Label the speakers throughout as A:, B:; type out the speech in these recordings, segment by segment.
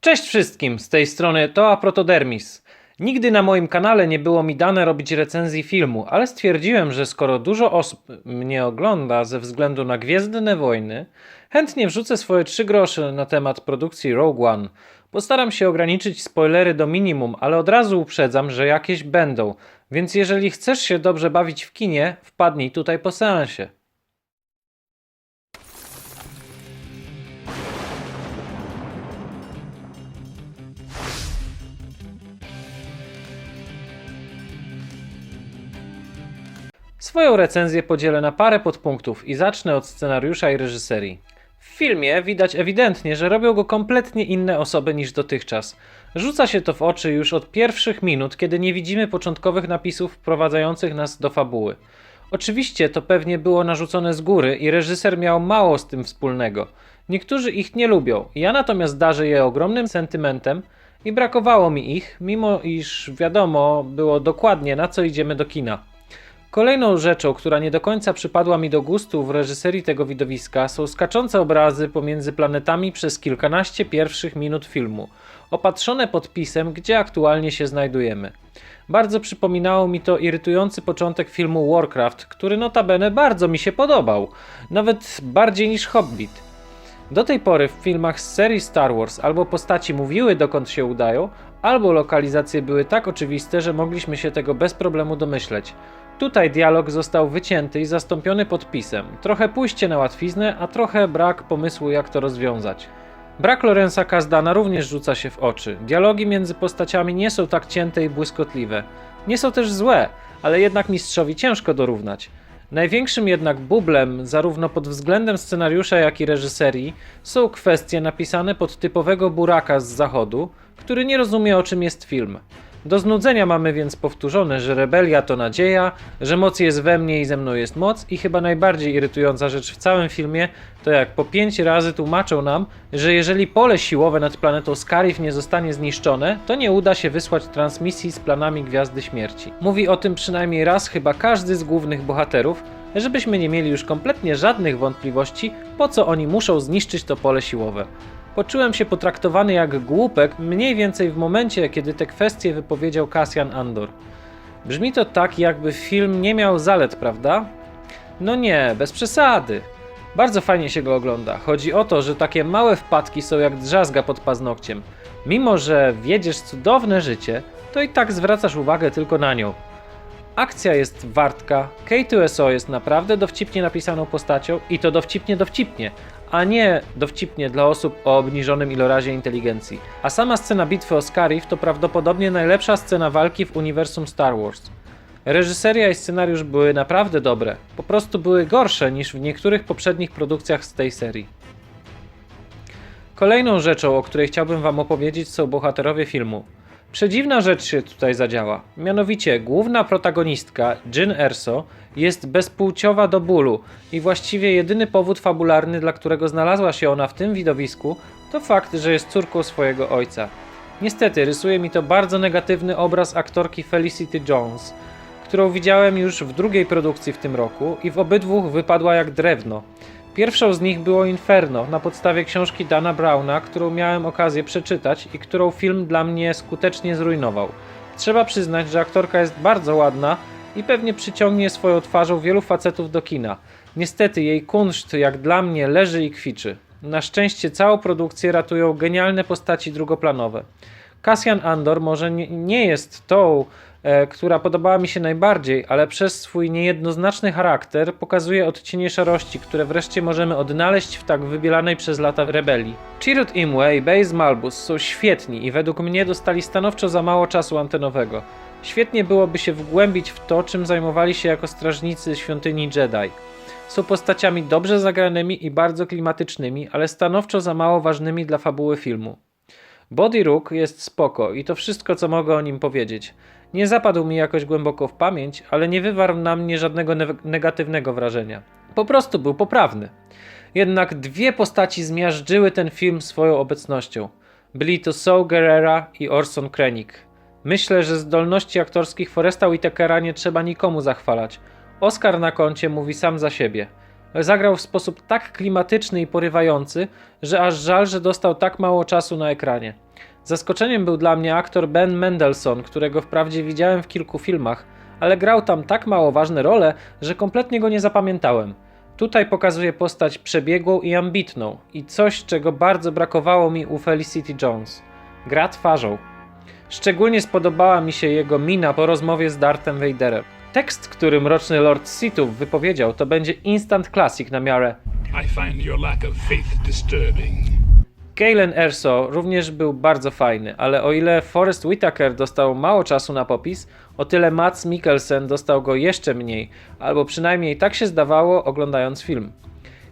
A: Cześć wszystkim, z tej strony Toa Protodermis. Nigdy na moim kanale nie było mi dane robić recenzji filmu, ale stwierdziłem, że skoro dużo osób mnie ogląda ze względu na Gwiezdne Wojny, chętnie wrzucę swoje trzy grosze na temat produkcji Rogue One. Postaram się ograniczyć spoilery do minimum, ale od razu uprzedzam, że jakieś będą, więc jeżeli chcesz się dobrze bawić w kinie, wpadnij tutaj po seansie. Swoją recenzję podzielę na parę podpunktów i zacznę od scenariusza i reżyserii. W filmie widać ewidentnie, że robią go kompletnie inne osoby niż dotychczas. Rzuca się to w oczy już od pierwszych minut, kiedy nie widzimy początkowych napisów wprowadzających nas do fabuły. Oczywiście to pewnie było narzucone z góry i reżyser miał mało z tym wspólnego. Niektórzy ich nie lubią, ja natomiast darzę je ogromnym sentymentem i brakowało mi ich, mimo iż wiadomo było dokładnie na co idziemy do kina. Kolejną rzeczą, która nie do końca przypadła mi do gustu w reżyserii tego widowiska, są skaczące obrazy pomiędzy planetami przez kilkanaście pierwszych minut filmu, opatrzone podpisem, gdzie aktualnie się znajdujemy. Bardzo przypominało mi to irytujący początek filmu Warcraft, który notabene bardzo mi się podobał, nawet bardziej niż Hobbit. Do tej pory w filmach z serii Star Wars albo postaci mówiły dokąd się udają, albo lokalizacje były tak oczywiste, że mogliśmy się tego bez problemu domyśleć. Tutaj dialog został wycięty i zastąpiony podpisem. Trochę pójście na łatwiznę, a trochę brak pomysłu jak to rozwiązać. Brak Lorenza Kazdana również rzuca się w oczy. Dialogi między postaciami nie są tak cięte i błyskotliwe. Nie są też złe, ale jednak mistrzowi ciężko dorównać. Największym jednak bublem, zarówno pod względem scenariusza, jak i reżyserii, są kwestie napisane pod typowego buraka z zachodu, który nie rozumie o czym jest film. Do znudzenia mamy więc powtórzone, że rebelia to nadzieja, że moc jest we mnie i ze mną jest moc i chyba najbardziej irytująca rzecz w całym filmie to jak po pięć razy tłumaczą nam, że jeżeli pole siłowe nad planetą Scarif nie zostanie zniszczone, to nie uda się wysłać transmisji z planami Gwiazdy Śmierci. Mówi o tym przynajmniej raz chyba każdy z głównych bohaterów, żebyśmy nie mieli już kompletnie żadnych wątpliwości, po co oni muszą zniszczyć to pole siłowe. Poczułem się potraktowany jak głupek mniej więcej w momencie, kiedy te kwestie wypowiedział Cassian Andor. Brzmi to tak, jakby film nie miał zalet, prawda? No nie, bez przesady. Bardzo fajnie się go ogląda. Chodzi o to, że takie małe wpadki są jak drzazga pod paznokciem. Mimo, że wiedziesz cudowne życie, to i tak zwracasz uwagę tylko na nią. Akcja jest wartka, K2SO jest naprawdę dowcipnie napisaną postacią i to dowcipnie dowcipnie, a nie dowcipnie dla osób o obniżonym ilorazie inteligencji. A sama scena bitwy o Scarif to prawdopodobnie najlepsza scena walki w uniwersum Star Wars. Reżyseria i scenariusz były naprawdę dobre, po prostu były gorsze niż w niektórych poprzednich produkcjach z tej serii. Kolejną rzeczą, o której chciałbym Wam opowiedzieć, są bohaterowie filmu. Przedziwna rzecz się tutaj zadziała. Mianowicie, główna protagonistka, Jyn Erso, jest bezpłciowa do bólu i właściwie jedyny powód fabularny, dla którego znalazła się ona w tym widowisku, to fakt, że jest córką swojego ojca. Niestety, rysuje mi to bardzo negatywny obraz aktorki Felicity Jones, którą widziałem już w drugiej produkcji w tym roku i w obydwu wypadła jak drewno. Pierwszą z nich było Inferno, na podstawie książki Dana Browna, którą miałem okazję przeczytać i którą film dla mnie skutecznie zrujnował. Trzeba przyznać, że aktorka jest bardzo ładna i pewnie przyciągnie swoją twarzą wielu facetów do kina. Niestety jej kunszt, jak dla mnie, leży i kwiczy. Na szczęście całą produkcję ratują genialne postaci drugoplanowe. Cassian Andor może nie, jest tą, która podobała mi się najbardziej, ale przez swój niejednoznaczny charakter pokazuje odcienie szarości, które wreszcie możemy odnaleźć w tak wybielanej przez lata rebelii. Chirrut Imwe i Baze Malbus są świetni i według mnie dostali stanowczo za mało czasu antenowego. Świetnie byłoby się wgłębić w to, czym zajmowali się jako strażnicy świątyni Jedi. Są postaciami dobrze zagranymi i bardzo klimatycznymi, ale stanowczo za mało ważnymi dla fabuły filmu. Body Rook jest spoko i to wszystko, co mogę o nim powiedzieć. Nie zapadł mi jakoś głęboko w pamięć, ale nie wywarł na mnie żadnego ne- negatywnego wrażenia. Po prostu był poprawny. Jednak dwie postaci zmiażdżyły ten film swoją obecnością. Byli to Saul Gerrera i Orson Krennic. Myślę, że zdolności aktorskich Foresta Whitakera nie trzeba nikomu zachwalać. Oscar na koncie mówi sam za siebie. Zagrał w sposób tak klimatyczny i porywający, że aż żal, że dostał tak mało czasu na ekranie. Zaskoczeniem był dla mnie aktor Ben Mendelsohn, którego wprawdzie widziałem w kilku filmach, ale grał tam tak mało ważne role, że kompletnie go nie zapamiętałem. Tutaj pokazuje postać przebiegłą i ambitną i coś, czego bardzo brakowało mi u Felicity Jones. Gra twarzą. Szczególnie spodobała mi się jego mina po rozmowie z Darthem Vaderem. Tekst, który mroczny Lord Sithów wypowiedział, to będzie instant classic na miarę
B: I find your lack of faith disturbing.
A: Galen Erso również był bardzo fajny, ale o ile Forrest Whitaker dostał mało czasu na popis, o tyle Mats Mikkelsen dostał go jeszcze mniej, albo przynajmniej tak się zdawało oglądając film.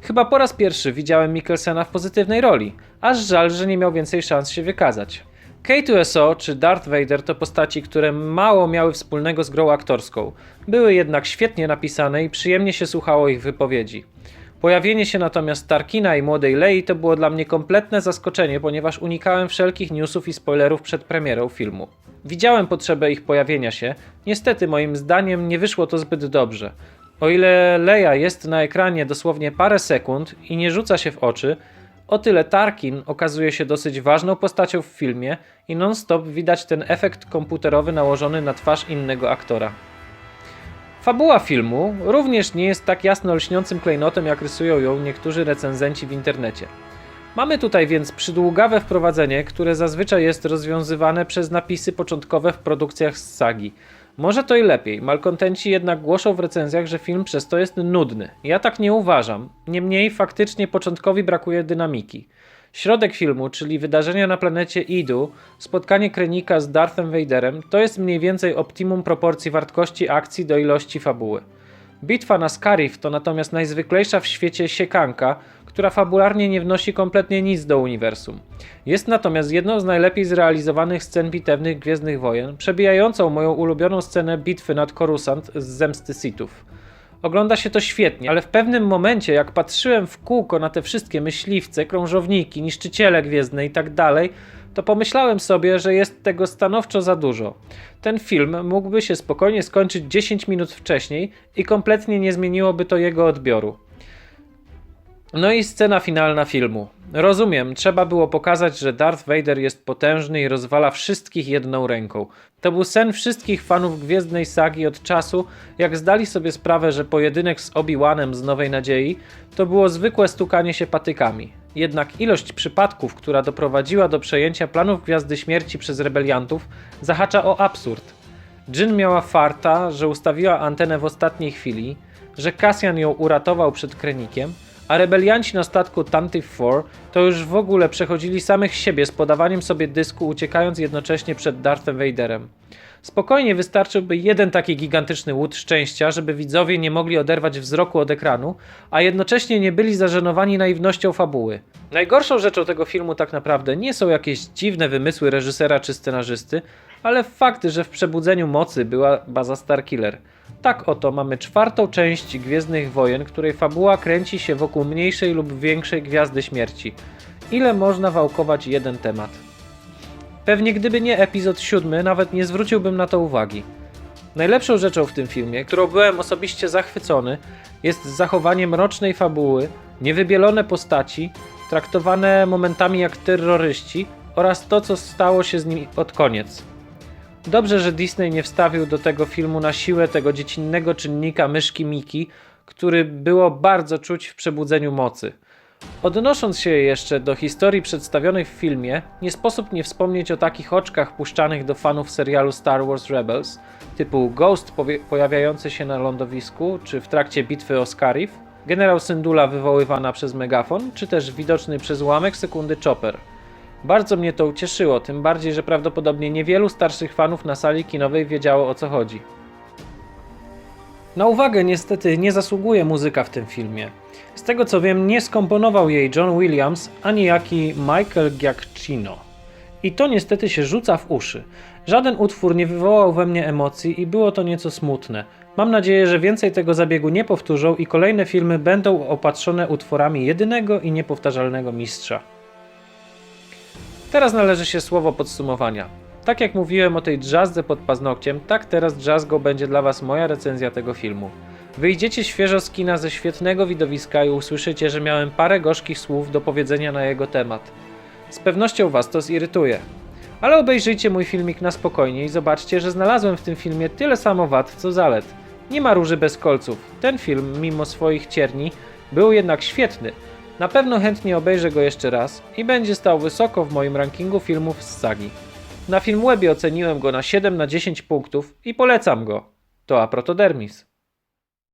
A: Chyba po raz pierwszy widziałem Mikkelsena w pozytywnej roli, aż żal, że nie miał więcej szans się wykazać. K2SO czy Darth Vader to postaci, które mało miały wspólnego z grą aktorską, były jednak świetnie napisane i przyjemnie się słuchało ich wypowiedzi. Pojawienie się natomiast Tarkina i młodej Lei to było dla mnie kompletne zaskoczenie, ponieważ unikałem wszelkich newsów i spoilerów przed premierą filmu. Widziałem potrzebę ich pojawienia się, niestety moim zdaniem nie wyszło to zbyt dobrze. O ile Leia jest na ekranie dosłownie parę sekund i nie rzuca się w oczy, o tyle Tarkin okazuje się dosyć ważną postacią w filmie i non-stop widać ten efekt komputerowy nałożony na twarz innego aktora. Fabuła filmu również nie jest tak jasno lśniącym klejnotem, jak rysują ją niektórzy recenzenci w internecie. Mamy tutaj więc przydługawe wprowadzenie, które zazwyczaj jest rozwiązywane przez napisy początkowe w produkcjach z sagi. Może to i lepiej, malkontenci jednak głoszą w recenzjach, że film przez to jest nudny. Ja tak nie uważam, niemniej faktycznie początkowi brakuje dynamiki. Środek filmu, czyli wydarzenia na planecie Idu, spotkanie Krenika z Darthem Vaderem, to jest mniej więcej optimum proporcji wartości akcji do ilości fabuły. Bitwa na Scarif to natomiast najzwyklejsza w świecie siekanka, która fabularnie nie wnosi kompletnie nic do uniwersum. Jest natomiast jedną z najlepiej zrealizowanych scen bitewnych Gwiezdnych Wojen, przebijającą moją ulubioną scenę bitwy nad Coruscant z Zemsty Sithów. Ogląda się to świetnie, ale w pewnym momencie, jak patrzyłem w kółko na te wszystkie myśliwce, krążowniki, niszczyciele gwiezdne i tak dalej, to pomyślałem sobie, że jest tego stanowczo za dużo. Ten film mógłby się spokojnie skończyć 10 minut wcześniej i kompletnie nie zmieniłoby to jego odbioru. No i scena finalna filmu. Rozumiem, trzeba było pokazać, że Darth Vader jest potężny i rozwala wszystkich jedną ręką. To był sen wszystkich fanów Gwiezdnej Sagi od czasu, jak zdali sobie sprawę, że pojedynek z Obi-Wanem z Nowej Nadziei to było zwykłe stukanie się patykami. Jednak ilość przypadków, która doprowadziła do przejęcia planów Gwiazdy Śmierci przez rebeliantów, zahacza o absurd. Jyn miała farta, że ustawiła antenę w ostatniej chwili, że Cassian ją uratował przed Krenikiem, a rebelianci na statku Tantive 4 to już w ogóle przechodzili samych siebie z podawaniem sobie dysku, uciekając jednocześnie przed Darthem Vaderem. Spokojnie wystarczyłby jeden taki gigantyczny łód szczęścia, żeby widzowie nie mogli oderwać wzroku od ekranu, a jednocześnie nie byli zażenowani naiwnością fabuły. Najgorszą rzeczą tego filmu tak naprawdę nie są jakieś dziwne wymysły reżysera czy scenarzysty, ale fakt, że w Przebudzeniu Mocy była baza Starkiller. Tak oto mamy czwartą część Gwiezdnych Wojen, której fabuła kręci się wokół mniejszej lub większej Gwiazdy Śmierci. Ile można wałkować jeden temat? Pewnie gdyby nie epizod siódmy, nawet nie zwróciłbym na to uwagi. Najlepszą rzeczą w tym filmie, którą byłem osobiście zachwycony, jest zachowanie mrocznej fabuły, niewybielone postaci, traktowane momentami jak terroryści oraz to, co stało się z nimi pod koniec. Dobrze, że Disney nie wstawił do tego filmu na siłę tego dziecinnego czynnika myszki Miki, który było bardzo czuć w przebudzeniu mocy. Odnosząc się jeszcze do historii przedstawionej w filmie, nie sposób nie wspomnieć o takich oczkach puszczanych do fanów serialu Star Wars Rebels, typu Ghost pojawiający się na lądowisku, czy w trakcie bitwy o Scarif, generał Syndulla wywoływana przez megafon, czy też widoczny przez ułamek sekundy Chopper. Bardzo mnie to ucieszyło, tym bardziej, że prawdopodobnie niewielu starszych fanów na sali kinowej wiedziało o co chodzi. Na uwagę niestety nie zasługuje muzyka w tym filmie. Z tego co wiem, nie skomponował jej John Williams ani jaki Michael Giacchino. I to niestety się rzuca w uszy. Żaden utwór nie wywołał we mnie emocji i było to nieco smutne. Mam nadzieję, że więcej tego zabiegu nie powtórzą i kolejne filmy będą opatrzone utworami jedynego i niepowtarzalnego mistrza. Teraz należy się słowo podsumowania. Tak jak mówiłem o tej jazzdze pod paznokciem, tak teraz jazzgo będzie dla Was moja recenzja tego filmu. Wyjdziecie świeżo z kina ze świetnego widowiska i usłyszycie, że miałem parę gorzkich słów do powiedzenia na jego temat. Z pewnością Was to zirytuje. Ale obejrzyjcie mój filmik na spokojnie i zobaczcie, że znalazłem w tym filmie tyle samo wad co zalet. Nie ma róży bez kolców. Ten film, mimo swoich cierni, był jednak świetny. Na pewno chętnie obejrzę go jeszcze raz i będzie stał wysoko w moim rankingu filmów z sagi. Na Filmwebie oceniłem go na 7 na 10 punktów i polecam go. To Aprotodermis.